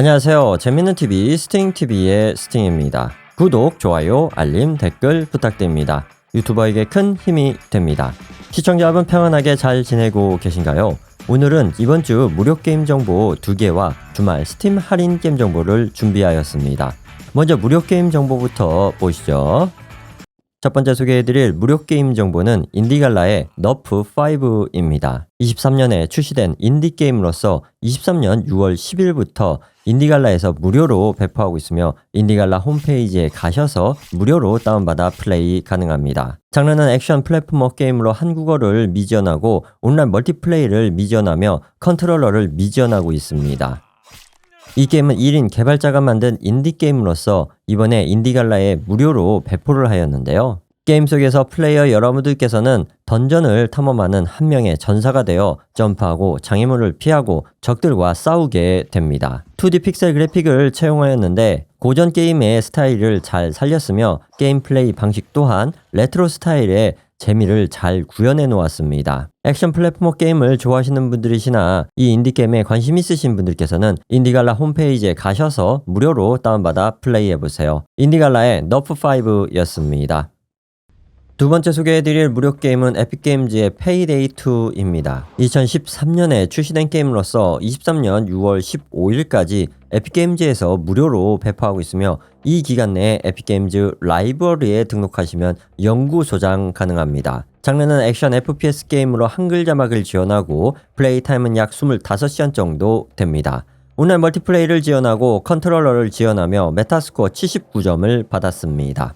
안녕하세요. 재밌는 TV 스팅TV의 스팅입니다. 구독, 좋아요, 알림, 댓글 부탁드립니다. 유튜버에게 큰 힘이 됩니다. 시청자 여러분 평안하게 잘 지내고 계신가요? 오늘은 이번 주 무료 게임 정보 2개와 주말 스팀 할인 게임 정보를 준비하였습니다. 먼저 무료 게임 정보부터 보시죠. 첫 번째 소개해드릴 무료 게임 정보는 인디갈라의 너프 5입니다. 23년에 출시된 인디게임으로서 23년 6월 10일부터 인디갈라에서 무료로 배포하고 있으며 인디갈라 홈페이지에 가셔서 무료로 다운받아 플레이 가능합니다. 장르는 액션 플랫포머 게임으로 한국어를 미지원하고 온라인 멀티플레이를 미지원하며 컨트롤러를 미지원하고 있습니다. 이 게임은 1인 개발자가 만든 인디게임으로서 이번에 인디갈라에 무료로 배포를 하였는데요. 게임 속에서 플레이어 여러분들께서는 던전을 탐험하는 한 명의 전사가 되어 점프하고 장애물을 피하고 적들과 싸우게 됩니다. 2D 픽셀 그래픽을 채용하였는데 고전 게임의 스타일을 잘 살렸으며 게임 플레이 방식 또한 레트로 스타일의 재미를 잘 구현해 놓았습니다. 액션 플랫포머 게임을 좋아하시는 분들이시나 이 인디게임에 관심 있으신 분들께서는 인디갈라 홈페이지에 가셔서 무료로 다운받아 플레이해 보세요. 인디갈라의 너프5였습니다. 두 번째 소개해드릴 무료 게임은 에픽게임즈의 페이데이 2입니다. 2013년에 출시된 게임으로서 23년 6월 15일까지 에픽게임즈에서 무료로 배포하고 있으며 이 기간 내에 에픽게임즈 라이브러리에 등록하시면 영구 소장 가능합니다. 장르는 액션 FPS 게임으로 한글 자막을 지원하고 플레이 타임은 약 25시간 정도 됩니다. 온라인 멀티플레이를 지원하고 컨트롤러를 지원하며 메타스코어 79점을 받았습니다.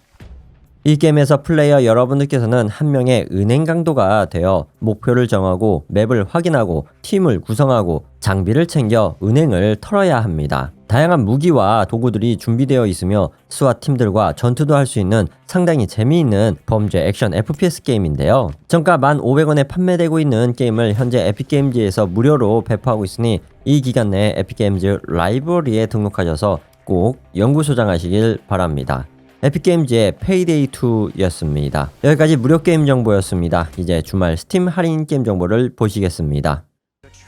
이 게임에서 플레이어 여러분들께서는 한 명의 은행 강도가 되어 목표를 정하고 맵을 확인하고 팀을 구성하고 장비를 챙겨 은행을 털어야 합니다. 다양한 무기와 도구들이 준비되어 있으며 수와 팀들과 전투도 할 수 있는 상당히 재미있는 범죄 액션 FPS 게임인데요. 정가 1,500원에 판매되고 있는 게임을 현재 에픽게임즈에서 무료로 배포하고 있으니 이 기간 내에 에픽게임즈 라이브러리에 등록하셔서 꼭 연구 소장하시길 바랍니다. 에픽게임즈의 페이데이 2였습니다. 여기까지 무료 게임 정보였습니다. 이제 주말 스팀 할인 게임 정보를 보시겠습니다.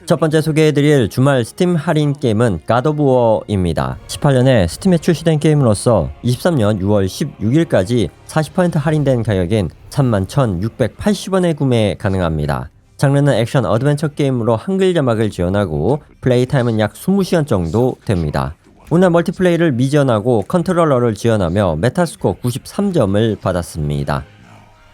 첫 번째 소개해드릴 주말 스팀 할인 게임은 War입니다. 18년에 스팀에 출시된 게임으로서 23년 6월 16일까지 40% 할인된 가격인 31,680원에 구매 가능합니다. 장르는 액션 어드벤처 게임으로 한글 자막을 지원하고 플레이 타임은 약 20시간 정도 됩니다. 오늘 멀티플레이를 미지원하고 컨트롤러를 지원하며 메타스코어 93점을 받았습니다.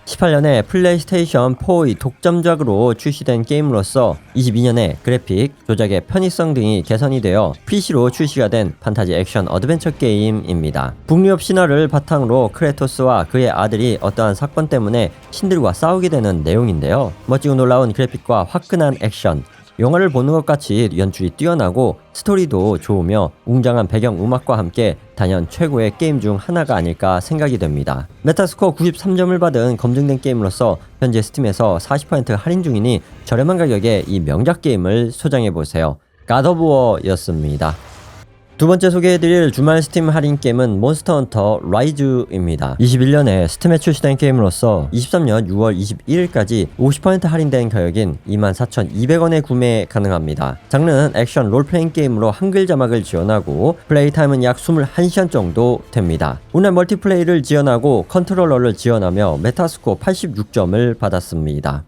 18년에 플레이스테이션 4의 독점작으로 출시된 게임으로서 22년에 그래픽, 조작의 편의성 등이 개선이 되어 PC로 출시가 된 판타지 액션 어드벤처 게임입니다. 북유럽 신화를 바탕으로 크레토스와 그의 아들이 어떠한 사건 때문에 신들과 싸우게 되는 내용인데요. 멋지고 놀라운 그래픽과 화끈한 액션, 영화를 보는 것 같이 연출이 뛰어나고 스토리도 좋으며 웅장한 배경 음악과 함께 단연 최고의 게임 중 하나가 아닐까 생각이 됩니다. 메타스코어 93점을 받은 검증된 게임으로서 현재 스팀에서 40% 할인 중이니 저렴한 가격에 이 명작 게임을 소장해 보세요. 가더부어였습니다. 두 번째 소개해드릴 주말 스팀 할인 게임은 몬스터 헌터 라이즈입니다. 21년에 스팀에 출시된 게임으로서 23년 6월 21일까지 50% 할인된 가격인 24,200원에 구매 가능합니다. 장르는 액션 롤플레잉 게임으로 한글 자막을 지원하고 플레이 타임은 약 21시간 정도 됩니다. 온라인 멀티플레이를 지원하고 컨트롤러를 지원하며 메타스코 86점을 받았습니다.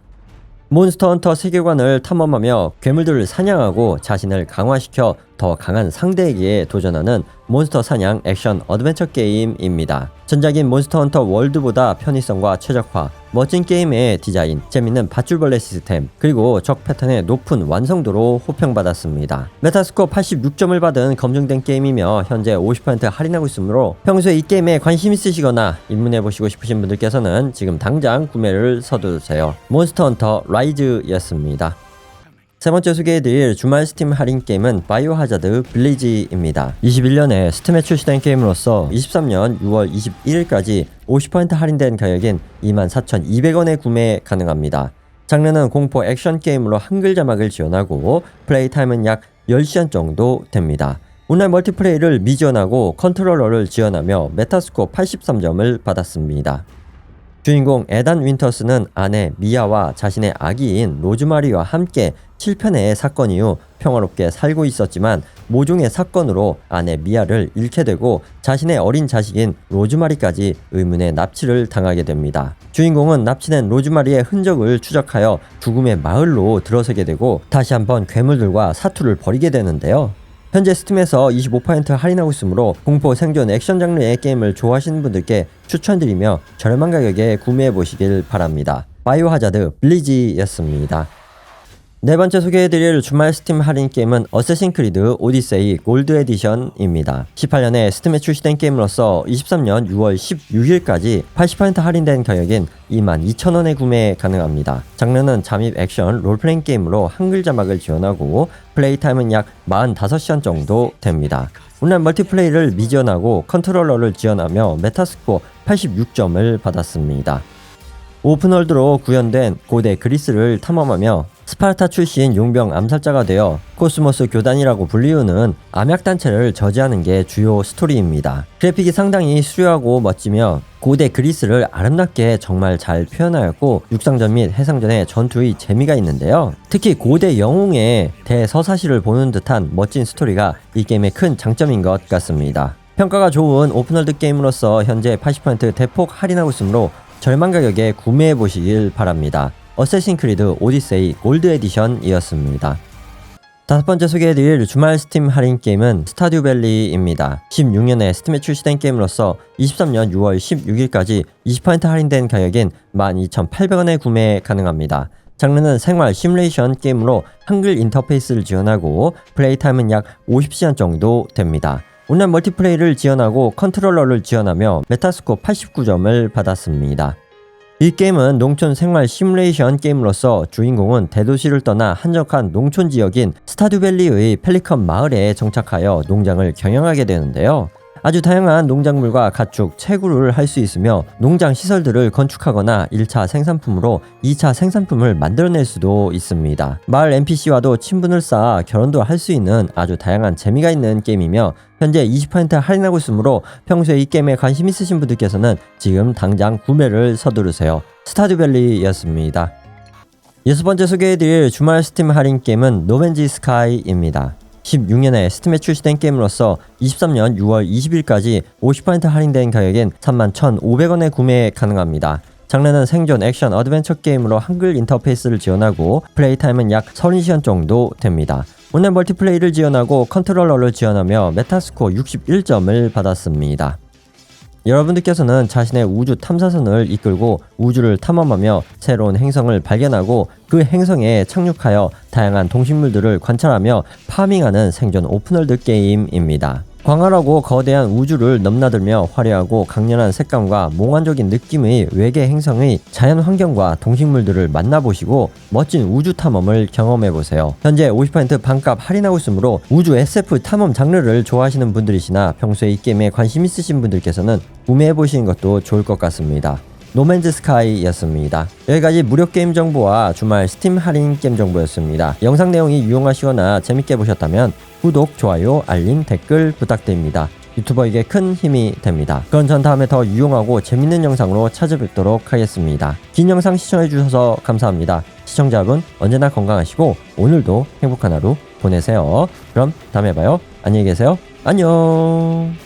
몬스터 헌터 세계관을 탐험하며 괴물들을 사냥하고 자신을 강화시켜 더 강한 상대에게 도전하는 몬스터 사냥 액션 어드벤처 게임입니다. 전작인 몬스터 헌터 월드보다 편의성과 최적화, 멋진 게임의 디자인, 재밌는 밧줄벌레 시스템, 그리고 적 패턴의 높은 완성도로 호평받았습니다. 메타스코어 86점을 받은 검증된 게임이며 현재 50% 할인하고 있으므로 평소에 이 게임에 관심 있으시거나 입문해보시고 싶으신 분들께서는 지금 당장 구매를 서두르세요. 몬스터 헌터 라이즈였습니다. 세 번째 소개해드릴 주말 스팀 할인 게임은 바이오 하자드 빌리지입니다. 21년에 스팀에 출시된 게임으로서 23년 6월 21일까지 50% 할인된 가격인 24,200원에 구매 가능합니다. 장르는 공포 액션 게임으로 한글 자막을 지원하고 플레이 타임은 약 10시간 정도 됩니다. 온라인 멀티플레이를 미지원하고 컨트롤러를 지원하며 메타스코 83점을 받았습니다. 주인공 에단 윈터스는 아내 미아와 자신의 아기인 로즈마리와 함께 7편의 사건 이후 평화롭게 살고 있었지만 모종의 사건으로 아내 미아를 잃게 되고 자신의 어린 자식인 로즈마리까지 의문의 납치를 당하게 됩니다. 주인공은 납치된 로즈마리의 흔적을 추적하여 죽음의 마을로 들어서게 되고 다시 한번 괴물들과 사투를 벌이게 되는데요. 현재 스팀에서 25% 할인하고 있으므로 공포 생존 액션 장르의 게임을 좋아하시는 분들께 추천드리며 저렴한 가격에 구매해 보시길 바랍니다. 바이오 하자드 블리지였습니다. 네 번째 소개해드릴 주말 스팀 할인 게임은 어쌔신 크리드 오디세이 골드 에디션입니다. 18년에 스팀에 출시된 게임으로서 23년 6월 16일까지 80% 할인된 가격인 22,000원에 구매 가능합니다. 장르는 잠입 액션 롤플레잉 게임으로 한글 자막을 지원하고 플레이 타임은 약 45시간 정도 됩니다. 온라인 멀티플레이를 미지원하고 컨트롤러를 지원하며 메타스코어 86점을 받았습니다. 오픈월드로 구현된 고대 그리스를 탐험하며 스파르타 출신 용병 암살자가 되어 코스모스 교단이라고 불리우는 암약단체를 저지하는 게 주요 스토리입니다. 그래픽이 상당히 수려하고 멋지며 고대 그리스를 아름답게 정말 잘 표현하였고 육상전 및 해상전의 전투의 재미가 있는데요. 특히 고대 영웅의 대서사시를 보는 듯한 멋진 스토리가 이 게임의 큰 장점인 것 같습니다. 평가가 좋은 오픈월드 게임으로서 현재 80% 대폭 할인하고 있으므로 절만 가격에 구매해 보시길 바랍니다. 어쌔신 크리드 오디세이 골드 에디션이었습니다. 다섯 번째 소개해드릴 주말 스팀 할인 게임은 스타듀 밸리입니다. 16년에 스팀에 출시된 게임으로서 23년 6월 16일까지 20% 할인된 가격인 12,800원에 구매 가능합니다. 장르는 생활 시뮬레이션 게임으로 한글 인터페이스를 지원하고 플레이 타임은 약 50시간 정도 됩니다. 온라인 멀티플레이를 지원하고 컨트롤러를 지원하며 메타스코 89점을 받았습니다. 이 게임은 농촌 생활 시뮬레이션 게임으로서 주인공은 대도시를 떠나 한적한 농촌 지역인 스타듀밸리의 펠리컨 마을에 정착하여 농장을 경영하게 되는데요. 아주 다양한 농작물과 가축, 채굴을 할 수 있으며 농장 시설들을 건축하거나 1차 생산품으로 2차 생산품을 만들어낼 수도 있습니다. 마을 NPC와도 친분을 쌓아 결혼도 할 수 있는 아주 다양한 재미가 있는 게임이며 현재 20% 할인하고 있으므로 평소에 이 게임에 관심 있으신 분들께서는 지금 당장 구매를 서두르세요. 스타듀밸리였습니다. 여섯 번째 소개해드릴 주말 스팀 할인 게임은 노맨지 스카이입니다. 16년에 스팀에 출시된 게임으로서 23년 6월 20일까지 50% 할인된 가격인 31,500원에 구매 가능합니다. 장르는 생존 액션 어드벤처 게임으로 한글 인터페이스를 지원하고 플레이 타임은 약 30시간 정도 됩니다. 온라인 멀티플레이를 지원하고 컨트롤러를 지원하며 메타스코어 61점을 받았습니다. 여러분들께서는 자신의 우주 탐사선을 이끌고 우주를 탐험하며 새로운 행성을 발견하고 그 행성에 착륙하여 다양한 동식물들을 관찰하며 파밍하는 생존 오픈월드 게임입니다. 광활하고 거대한 우주를 넘나들며 화려하고 강렬한 색감과 몽환적인 느낌의 외계 행성의 자연 환경과 동식물들을 만나보시고 멋진 우주 탐험을 경험해보세요. 현재 50% 반값 할인하고 있으므로 우주 SF 탐험 장르를 좋아하시는 분들이시나 평소에 이 게임에 관심 있으신 분들께서는 구매해보시는 것도 좋을 것 같습니다. 노맨즈 스카이였습니다. 여기까지 무료 게임 정보와 주말 스팀 할인 게임 정보였습니다. 영상 내용이 유용하시거나 재밌게 보셨다면 구독, 좋아요, 알림, 댓글 부탁드립니다. 유튜버에게 큰 힘이 됩니다. 그럼 전 다음에 더 유용하고 재밌는 영상으로 찾아뵙도록 하겠습니다. 긴 영상 시청해주셔서 감사합니다. 시청자분 언제나 건강하시고 오늘도 행복한 하루 보내세요. 그럼 다음에 봐요. 안녕히 계세요. 안녕.